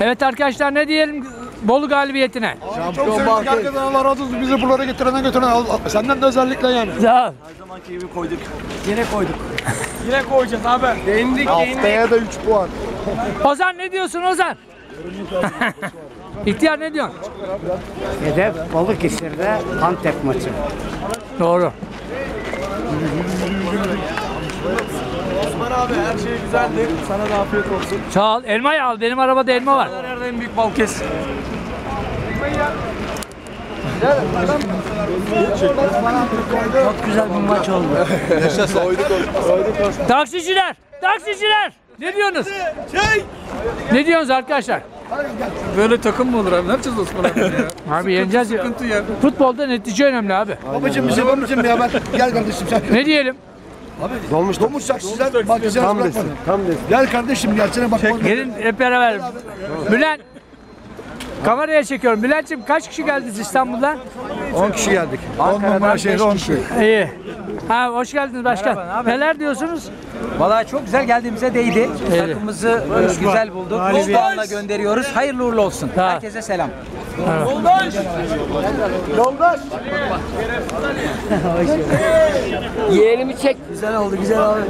Evet arkadaşlar ne diyelim Bolu galibiyetine? Çok sevindik herkesten Allah razı olsun. Bizi buralara getirenen götüren senden de özellikle yani. Sağ ol. Yine koyacağız abi. Değindik Haftaya da 3 puan. Ozan ne diyorsun Ozan? İhtiyar ne diyorsun? Hedef Balıkesir'de Antep maçı. Doğru. Osman abi her şey güzeldi. Sana da afiyet olsun. Sağ ol. Elmayı al. Benim arabada elma var. Nerede en büyük bal kes? Çok güzel bir maç oldu. Taksiciler! Taksiciler! Ne diyorsunuz? Ne diyorsunuz arkadaşlar? Böyle takım mı olur abi? Ne yapacağız Osman abi ya? Abi yeneceğiz ya. Sıkıntı ya. Futbolda netice önemli abi. Babacım bize babacım bir haber. Gel kardeşim sen. Ne diyelim? Dolmuş Dolmuş saksılar bak bize tam desin. Tam desin. Gel kardeşim gelsene bak. Gelin hep beraber. Bülent. Kameraya çekiyorum. Bülent'ciğim kaç kişi geldiniz İstanbul'dan? 10 kişi geldik. 10 numara şehri 10 kişi. İyi. Ha, hoş geldiniz başkan. Neler diyorsunuz? Vallahi çok güzel geldiğimize değdi. Takımımızı e, güzel bulduk. Puanla gönderiyoruz. Hayırlı uğurlu olsun. Ha. Herkese selam. Yeğenimi çek. Güzel oldu, güzel abi.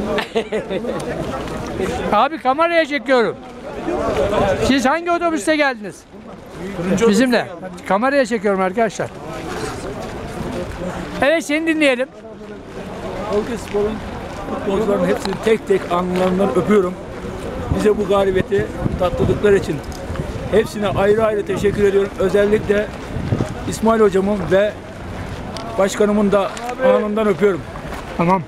abi kameraya çekiyorum. Siz hangi otobüste geldiniz? Bizimle. Kameraya çekiyorum arkadaşlar. Evet seni dinleyelim. Balıkesirspor'un futbolcuların hepsini tek tek alnlarından öpüyorum. Bize bu galibiyeti tattırdıkları için hepsine ayrı ayrı teşekkür ediyorum. Özellikle İsmail hocamın ve başkanımın da alnından öpüyorum. Tamam.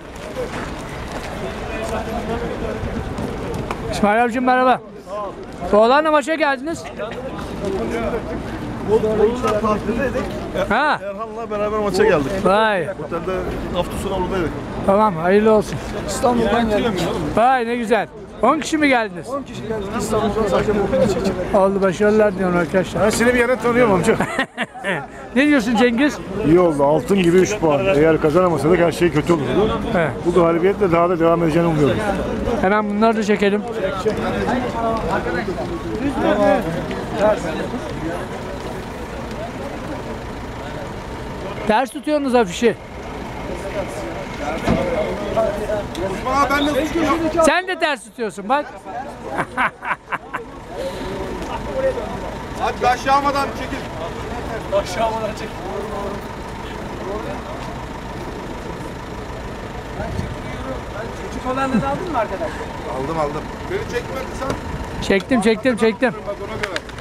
İsmail abicim merhaba. Oğlanla maça geldiniz. Ha, Erhan'la beraber maça geldik. vay. Otelde hafta sonu oradaydık. Tamam, hayırlı olsun. İstanbul'dan geldik. Vay ne güzel. 10 kişi mi geldiniz? 10 kişi geldik İstanbul'dan sadece bu için. Oldu başarılar diyorum arkadaşlar. Ben seni bir yere tanıyorum amca. ne diyorsun Cengiz? İyi oldu. Altın gibi 3 puan. Eğer kazanamasadık her şey kötü olurdu. Evet. Bu galibiyetle daha da devam edeceğini umuyorum. Hemen bunları da çekelim. Ters tutuyorsunuz afişi. Sen de ters tutuyorsun bak. Hadi aşağı almadan çekil. Küçük olanları aldın mı arkadaş? Aldım aldım. Beni çekmedin sen. Çektim çektim çektim. Bak ona göre.